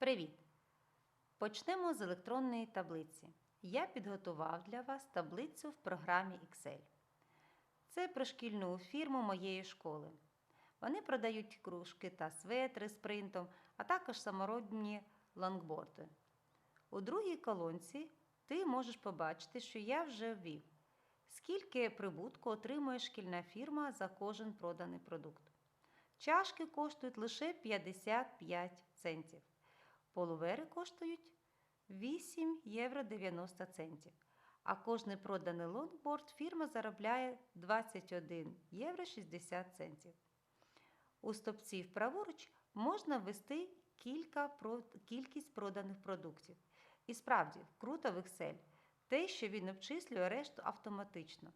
Привіт! Почнемо з електронної таблиці. Я підготував для вас таблицю в програмі Excel. Це про шкільну фірму моєї школи. Вони продають кружки та светри з принтом, а також самородні лонгборди. У другій колонці ти можеш побачити, що я вже ввів, скільки прибутку отримує шкільна фірма за кожен проданий продукт. Чашки коштують лише 55 центів. Полувери коштують 8 євро 90 центів. А кожний проданий лонгборд фірма заробляє 21 євро 60 центів. У стопці праворуч можна ввести кілька кількість проданих продуктів. І справді, круто в Excel те, що він обчислює решту автоматично.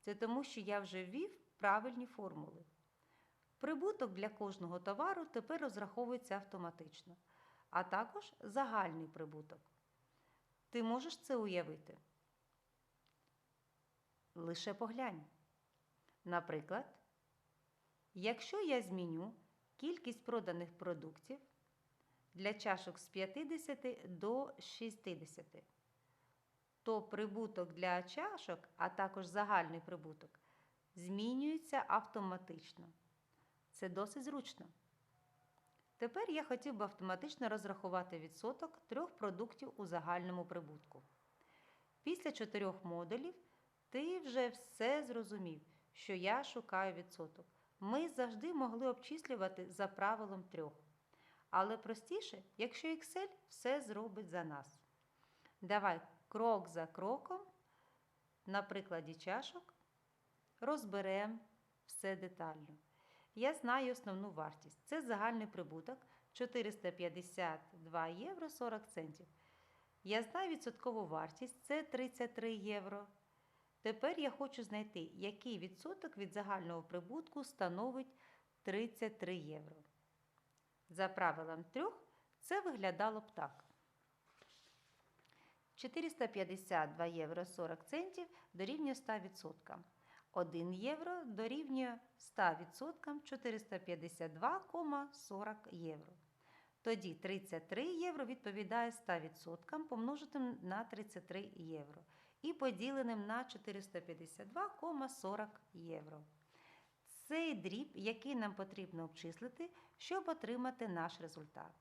Це тому, що я вже ввів правильні формули. Прибуток для кожного товару тепер розраховується автоматично, а також загальний прибуток. Ти можеш це уявити? Лише поглянь. Наприклад, якщо я зміню кількість проданих продуктів для чашок з 50 до 60, то прибуток для чашок, а також загальний прибуток, змінюється автоматично. Це досить зручно. Тепер я хотів би автоматично розрахувати відсоток трьох продуктів у загальному прибутку. Після чотирьох модулів ти вже все зрозумів, що я шукаю відсоток. Ми завжди могли обчислювати за правилом трьох. Але простіше, якщо Excel все зробить за нас. Давай крок за кроком, на прикладі чашок, розберемо все детально. Я знаю основну вартість. Це загальний прибуток 452 євро 40 центів. Я знаю відсоткову вартість це 33 євро. Тепер я хочу знайти, який відсоток від загального прибутку становить 33 євро. За правилом трьох це виглядало б так. 452 євро 40 центів дорівнює 100%. 1 євро дорівнює 100% 452,40 євро. Тоді 33 євро відповідає 100% помножитим на 33 євро і поділеним на 452,40 євро. Цей дріб, який нам потрібно обчислити, щоб отримати наш результат.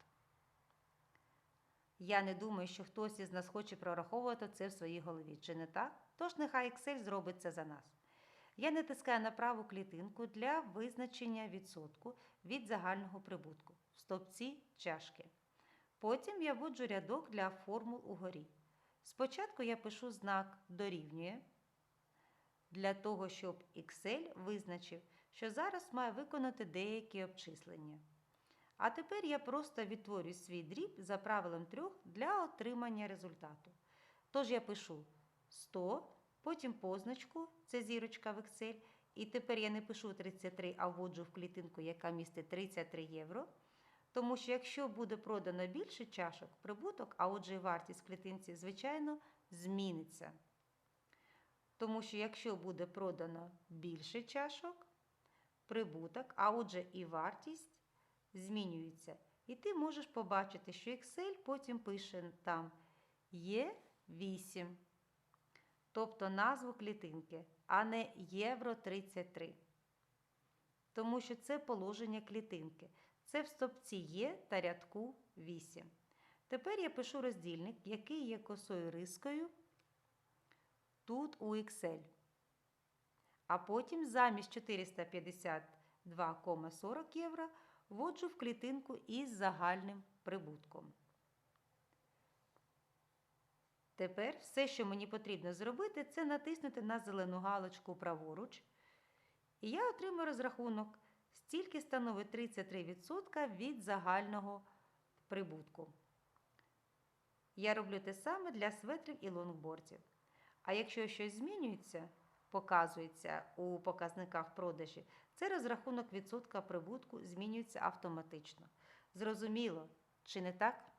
Я не думаю, що хтось із нас хоче прораховувати це в своїй голові, чи не так? Тож нехай Excel зробить це за нас. Я натискаю на праву клітинку для визначення відсотку від загального прибутку в стовпці чашки. Потім я вводжу рядок для формул угорі. Спочатку я пишу знак дорівнює для того, щоб Excel визначив, що зараз має виконати деякі обчислення. А тепер я просто відтворюю свій дріб за правилом трьох для отримання результату. Тож я пишу 100, потім позначку, це зірочка в Excel, і тепер я не пишу 33, а вводжу в клітинку, яка містить 33 євро. Тому що якщо буде продано більше чашок, прибуток, а отже і вартість в клітинці, звичайно, зміниться. Тому що якщо буде продано більше чашок, прибуток, а отже і вартість змінюється. І ти можеш побачити, що Excel потім пише там є 8, тобто назву клітинки, а не євро 33. Тому що це положення клітинки. Це в стопці є та рядку 8. Тепер я пишу роздільник, який є косою рискою тут у Excel. А потім замість 452,40 євро вводжу в клітинку із загальним прибутком. Тепер все, що мені потрібно зробити, це натиснути на зелену галочку праворуч. І я отримаю розрахунок, стільки становить 33% від загального прибутку. Я роблю те саме для светрів і лонгбордів. А якщо щось змінюється, показується у показниках продажі, це розрахунок відсотка прибутку змінюється автоматично. Зрозуміло, чи не так?